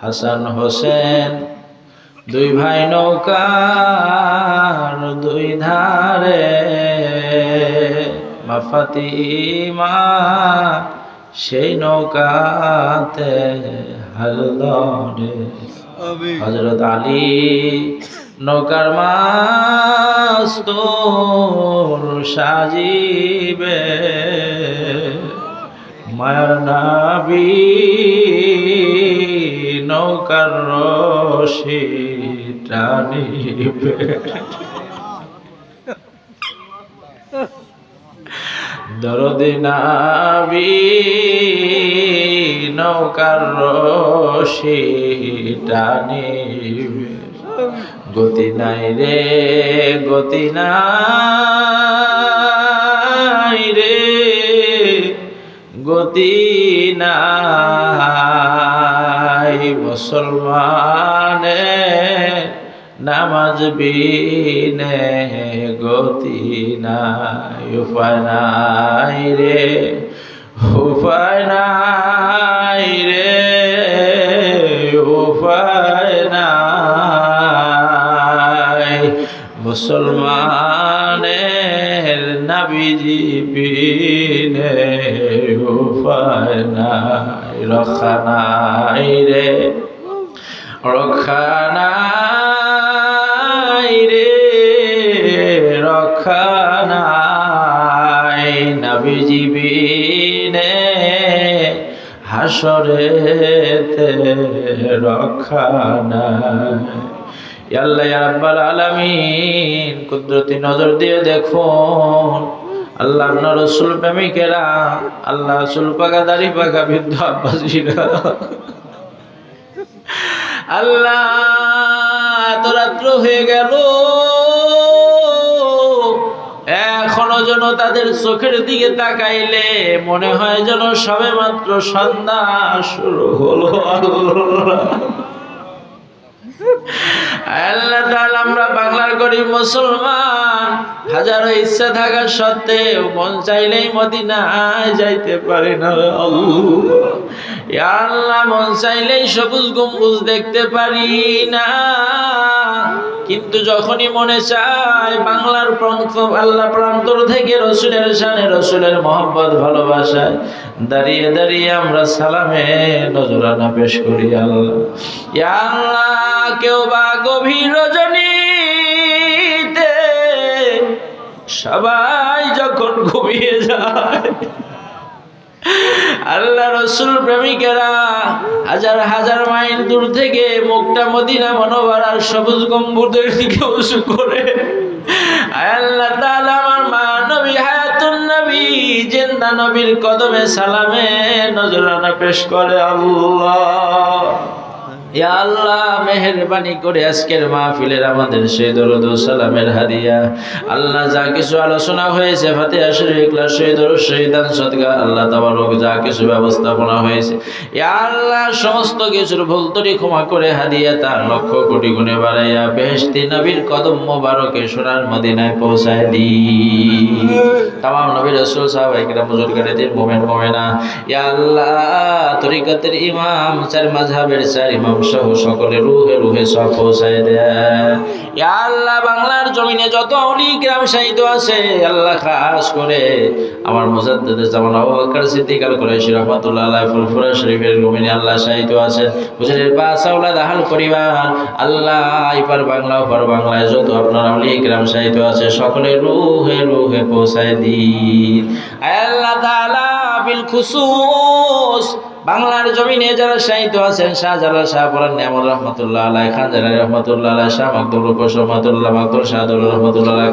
হাসান হোসেন দুই ভাই নৌকার দুই ধারে। মাফাতিমা সেই নৌকাতে হালদরে হজরত আলী নৌকার মাছ তোর সাজিবে। মায়ার নাবি, নৌকার রশি টানিবে দরদি নাবি, নৌকার রশি টানিবে গতি নাই রে, গতি নাই রে। গতি নাই। মুসলমানে নামাজ বিনে গতি নাই। উপায় নাই রে, উপায় নাই রে, উপায় নাই। মুসলমানের নাবিজি বিনে উপায় নাই রক্ষা নাই রে। রক্ষা নাই রে, রক্ষা নাই। নাবিজি বিনে হাসরেতে রক্ষা নাই। আল্লাহ রাব্বাল আলামিন, কুদরতি নজর দিয়ে দেখুন। আল্লাহ রসুল প্রেমিকেরা, আল্লাহ রসুল পাকা দাড়ি পাকা বৃদ্ধ আব্বাসীরা। আল্লাহ এত রাত্র হয়ে গেল। এখনও যেন তাদের চোখের দিকে তাকাইলে মনে হয় যেন সবে মাত্র সন্ধ্যা শুরু হলো। আল্লাহ আল্লাহ তাআলা আমরা বাংলার গরিব মুসলমান, হাজারো ইচ্ছা থাকা সত্ত্বেও মন চাইলেই মদিনায় যাইতে পারে না। আল্লাহ, মন চাইলেই সবুজ গম্বুজ দেখতে পারি না। কিন্তু যখনই মনে চায় বাংলার প্রান্ত আল্লাহ প্রান্তর থেকে রসুলের শানে রসুলের মোহাম্মত ভালোবাসায়, দাঁড়িয়ে দাঁড়িয়ে আমরা সালামে নজরানা পেশ করি আল্লাহ। আল্লাহ, কেউ বা গভীর রজনীতে সবাই যখন ঘুমিয়ে যায় আল্লাহ রসুল প্রেমিকেরা হাজার হাজার মাইল দূর থেকে মুখটা মদিনা মনোবার আর সবুজ গম্বুদের দিকে উঁচু করে। আল্লাহ তাআলা আমার মা নবী, হায়াতুন নবী, জিন্দা নবীর কদমে সালামে নজরানা পেশ করে আল্লাহ। সমস্ত কিছুর ভুল ত্রুটি ক্ষমা করে হাদিয়া তার লক্ষ কোটি গুণে বাড়াইয়া বেহেশতি নবীর কদম মোবারকে সোনার মদিনায় পৌঁছায় দি। তামাম নবী রাসূল মুমিন, মুমিনা। ইয়া তরিকতের ইমাম, চার মাযহাবের চার ইমাম সহ সকলে রুহে রুহে সব পৌঁছায় দেয়। আল্লাহ, বাংলার জমিনে যত অলি গ্রাম সাহিত্য আছে, আল্লাহ খাস করে। আমার মুজাদ্দিদ জামান আবু বকর সিদ্দিক আল কুরাইশি রাহমাতুল্লাহ আলাইহি ফুরফুরা শরীফের জমিনে আল্লাহ সাহিত্য আছে। হুজুরের আওলাদ আহাল পরিবার। আল্লাহ, এপার বাংলা, ওপার বাংলায় যত আপনার অলি গ্রাম সাহিত্য আছে, সকলে রুহে রুহে পৌঁছায় আয় আল্লাহ তাআলা বিল খুসুস। বাংলার জমিনে যারা সাহিত্য আছেন, শাহজালাল শাহ নিয়ামত রহমতুল্লাহ আলাই খান জালাল রহমতুল্লাহ আলাই শাহ মকদুর রূপস রহমতুল্লাহ শাহদুল রহমতুল্লাহ আলাই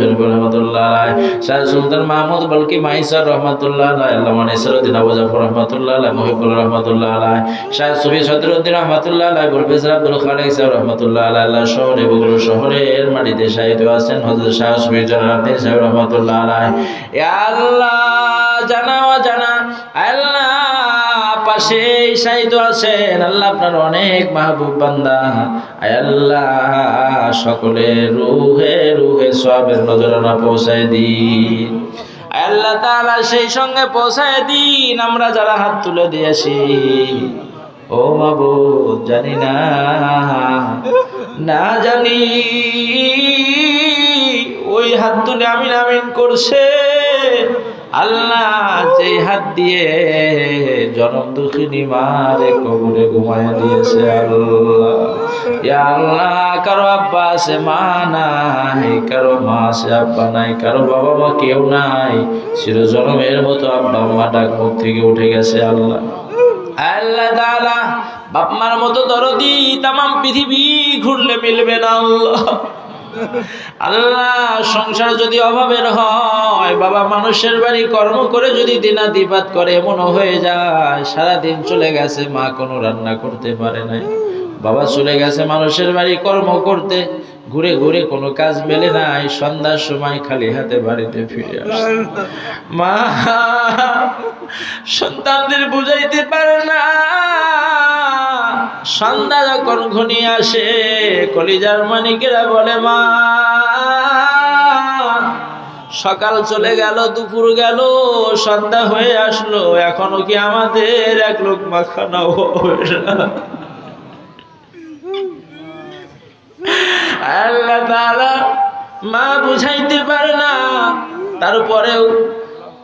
শরীফ রহমতুল্লাহ আলাই শাহ সুলতান মাহমুদ, বলকি মাইসার রহমতুল্লাহ আলাই আল্লাহ মানিসরুদ্দিন আবু জাফর রহমতুল্লাহ আলাই মহিবুল রহমতুল্লাহ আলাই শাহ সুফি সদরুদ্দিন রহমতুল্লাহ আলাই প্রফেসর আব্দুল খালেক সাহেব রহমতুল্লাহ আলাই আল্লাহ শহরের মাটিতে সাহিত্য আছেন হজরত শাহ সুফি জনারদ্দিন সাহেব রহমতুল্লাহ আলাই আল্লাহ, জানা জানা আল্লাহ পাশে সাহিত্য আছেন। আল্লাহ আপনার অনেক মাহবুব বান্দা। আল্লাহ সকলে রুহে রুহে সবের নজরানা পৌঁছায় আল্লাহ সেই সঙ্গে পৌঁছায় দিন, আমরা যারা হাত তুলে দিয়েছি ও মাবুদ, জানি না না জানি, ওই হাত তুলে আমিন আমিন করছে। আল্লাহ যে হাত দিয়ে জনম দুঃখিনী মারে কবরে ঘুমায় দিয়েছে আল্লাহ। আল্লাহ, কারও আব্বা আছে, মা নাই, কারও মা আছে, আব্বা নাই, কারও বাবা মা কেউ নাই। চির জনমের মতো আব্বা মা ডাক মুখ থেকে উঠে গেছে আল্লাহ। আল্লাহ তাআলা, বাপ মার মতো দরদি তাম পৃথিবী ঘুরলে মিলবে না আল্লাহ। আল্লাহ, সংসার যদি অভাবের হয়, বাবা মানুষের বাড়ি কর্ম করে যদি দিনাতিপাত করে, এমনও হয়ে যায় সারা দিন চলে গেছে, মা কোনো রান্না করতে পারে নাই। বাবা চলে গেছে মানুষের বাড়ি কর্ম করতে, ঘুরে ঘুরে কোনো কাজ মেলে নাই, সন্ধ্যার সময় খালি হাতে বাড়িতে ফিরে আসে মা, সন্তানদের বুঝাইতে পারে না। সন্ধ্যা যখন ঘনিয়ে আসে, কলিজার মানিকেরা বলে, মা, সকাল চলে গেল, দুপুর গেল, সন্ধ্যা হয়ে আসলো, এখনও কি আমাদের এক লোক মাখানো আল্লাহ তাআলা মা বুঝাইতে পারে না, তারপরেও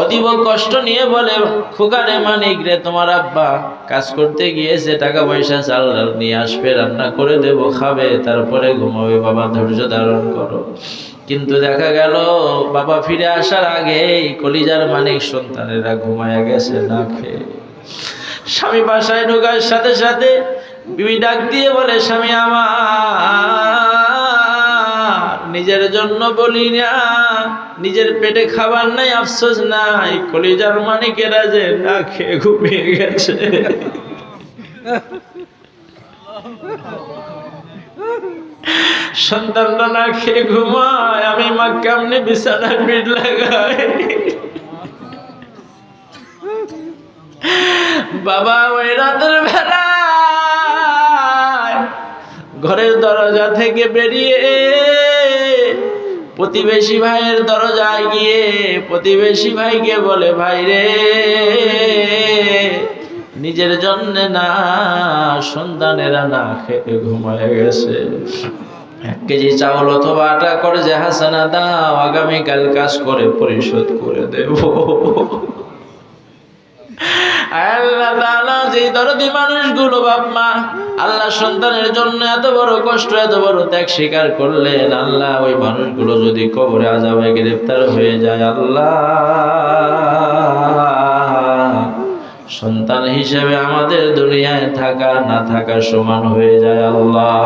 অতীব কষ্ট নিয়ে বলে খোকারে মানিক রে, তোমার আব্বা কাজ করতে গিয়েছে, টাকা পয়সা চাল ডাল নিয়ে আসবে, রান্না করে দেব, খাবে, তারপরে ঘুমাবে, বাবা ধৈর্য ধারণ করো। কিন্তু দেখা গেল, বাবা ফিরে আসার আগেই কলিজার মানিক সন্তানেরা ঘুমায় গেছে না খেয়ে। স্বামী বাসায় ঢোকার সাথে সাথে বিবি ডাক দিয়ে বলে, স্বামী আমার নিজের জন্য বলি না। নিজের পেটে খাবার নাই, আফসোস নাই। কলিজার মানিকেরা যে না খেয়ে ঘুমিয়ে গেছে। সন্তানরা না খেয়ে ঘুমায়, আমি মা কেমনে বিছানায় পিঠ লাগাই। বাবা ওই রাতের বেলায় ঘরের দরজা থেকে বেরিয়ে প্রতিবেশী ভাইয়ের দরজায় গিয়ে প্রতিবেশী ভাইকে বলে, ভাই রে, নিজের জন্যে না, সন্তানেরা না খেয়ে ঘুমায় গেছে। এক কেজি চাউল অথবা আটা করে যে হাসানা, দাও, আগামীকাল কাজ করে পরিশোধ করে দেব। আল্লাহ মানুষগুলো আল্লাহ সন্তানের জন্য এত বড় কষ্ট, এত বড় ত্যাগ স্বীকার করলেন, আল্লাহ ওই মানুষগুলো যদি কবরে আজাবে গ্রেফতার হয়ে যায়, আল্লাহ। সন্তান হিসেবে আমাদের দুনিয়ায় থাকা, না থাকা সমান হয়ে যায়, আল্লাহ।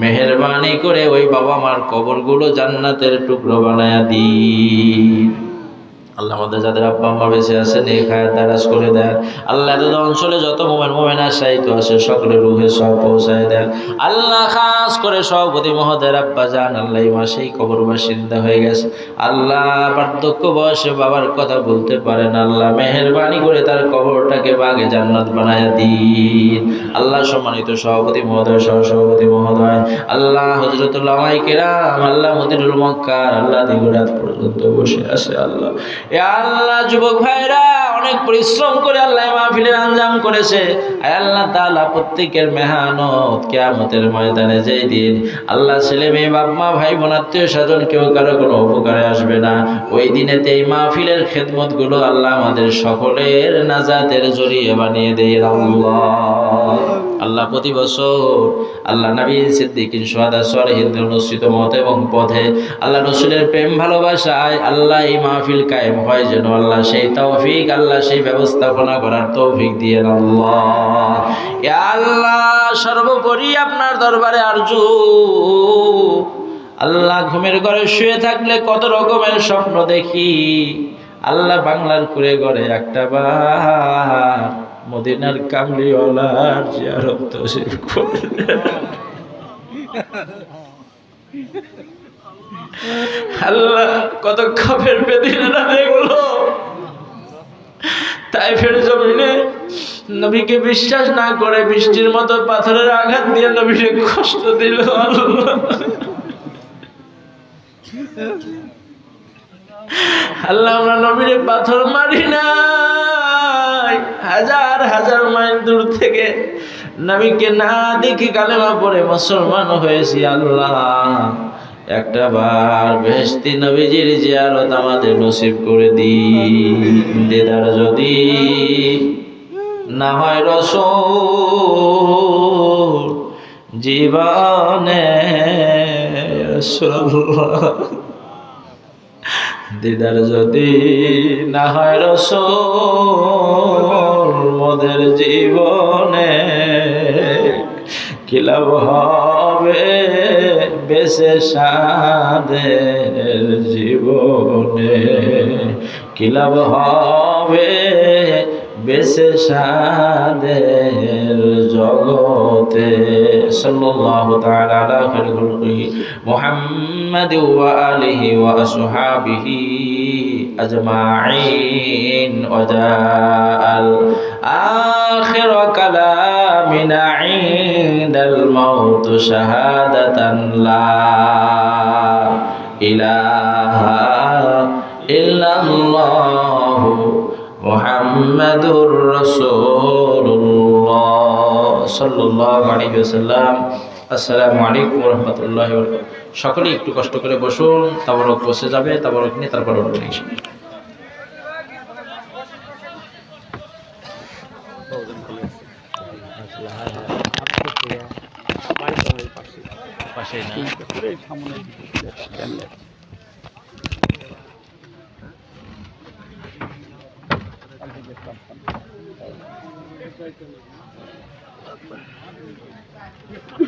মেহেরবানি করে ওই বাবা মার কবরগুলো জান্নাতের টুকরো বানায়া দিন। আল্লাহ আমাদের যাদের আব্বা আম্মা বেঁচে আছেন, এই খায়াত দারাজ করে দেন। আল্লাহ এত অঞ্চলে যত মোমেন মোমেন আশায়িত আছে, সকলের রুহে সব পৌঁছায় দেন। আল্লাহ খাস করে সভাপতি মহোদয়ের আব্বা যান, আল্লাহ মাসেই কবর বাসিন্দা হয়ে গেছে। আল্লাহ বার্ধক্য বয়সে বাবার কথা বলতে পারেন, আল্লাহ মেহেরবানি করে তার কবরটাকে বাগে জান্নাত বানায় দিন। আল্লাহ সম্মানিত সভাপতি মহোদয় সহ সভাপতি মহোদয়, আল্লাহ হজরতুল্লাহ মাইকেরাম আল্লাহ মদিনুল মক্কার, আল্লাহ দিগুরাত পর্যন্ত বসে আছে, আল্লাহ আল্লাহ যুবক ভাইরা, অনেক পরিশ্রম করে আল্লাহ মাহফিলের আঞ্জাম করেছে। আল্লাহ প্রত্যেকের ময়দানে যেই দিন আল্লাহ ছেলে মেয়ে, বাপ মা ভাই বোন আত্মীয় স্বজন কেউ কারও কোনো উপকারে আসবে না। ওই দিনেতে এই মাহফিলের খেদমতগুলো আল্লাহ আমাদের সকলের নাজাতের জড়িয়ে বানিয়ে দেয় আল্লাহ। আল্লাহ প্রতি বছর আল্লাহ নবী সিদ্দিকিন সোহাদা সরহিন্দ্র অনুষ্ঠিত মত এবং পথে আল্লাহ রসুলের প্রেম ভালোবাসায় আল্লাহ এই মাহফিল কায়েম হয় যেন আল্লাহ সেই তৌফিক, আল্লাহ সেই ব্যবস্থাপনা করার তৌফিক দিয়ে আল্লাহ। আল্লাহ সর্বোপরি আপনার দরবারে আরজু। আল্লাহ ঘুমের ঘরে শুয়ে থাকলে কত রকমের স্বপ্ন দেখি। আল্লাহ বাংলার করে ঘরে একটা বার। মদিনার কামলিওয়ালার জিয়ারত তসিফ করে আল্লাহ, কত খবর বেদিনেরা তাই ফের জমিনে নবীকে বিশ্বাস না করে বৃষ্টির মতো পাথরের আঘাত দিয়ে নবীকে কষ্ট দিল আল্লাহ। আমরা নবীরে পাথর মারি নাই হাজার হাজার মাইল দূর থেকে নবীকে না দেখি কালেমা পড়ে মুসলমান হয়েছি আল্লাহ। একটা বার বেহস্তি নবীজির জিয়ারত আমাদের নসিব করে দি দেদার যদি না হয় রসুল, জীবনে রাসূলুল্লাহ দিদার যদি না হয় রস মোদের জীবনে কি লাভ হবে? বেশে সাদের জীবনে কি লাভ হবে? বেশে সাদের জগতে সাল্লাল্লাহু তাআলা আলা খাইরিল খালকি মুহাম্মাদ ওয়া আলিহি ওয়া আসহাবিহি আজমাইন ওয়া জাআল আখির কালামিনা ইনদাল মাউত শাহাদাতান লা ইলাহা ইল্লাল্লাহু মুহাম্মাদুর রাসূলুল্লাহ সাল্লাল্লাহু আলাইহি ওয়াসাল্লাম। আসসালামু আলাইকুম ওয়া রাহমাতুল্লাহি ওয়া বারাকাতুহু। সকলেই একটু কষ্ট করে বসুন তাবারক বসে যাবে তাবারক নিয়ে তারপর পাশে। না? Thank you.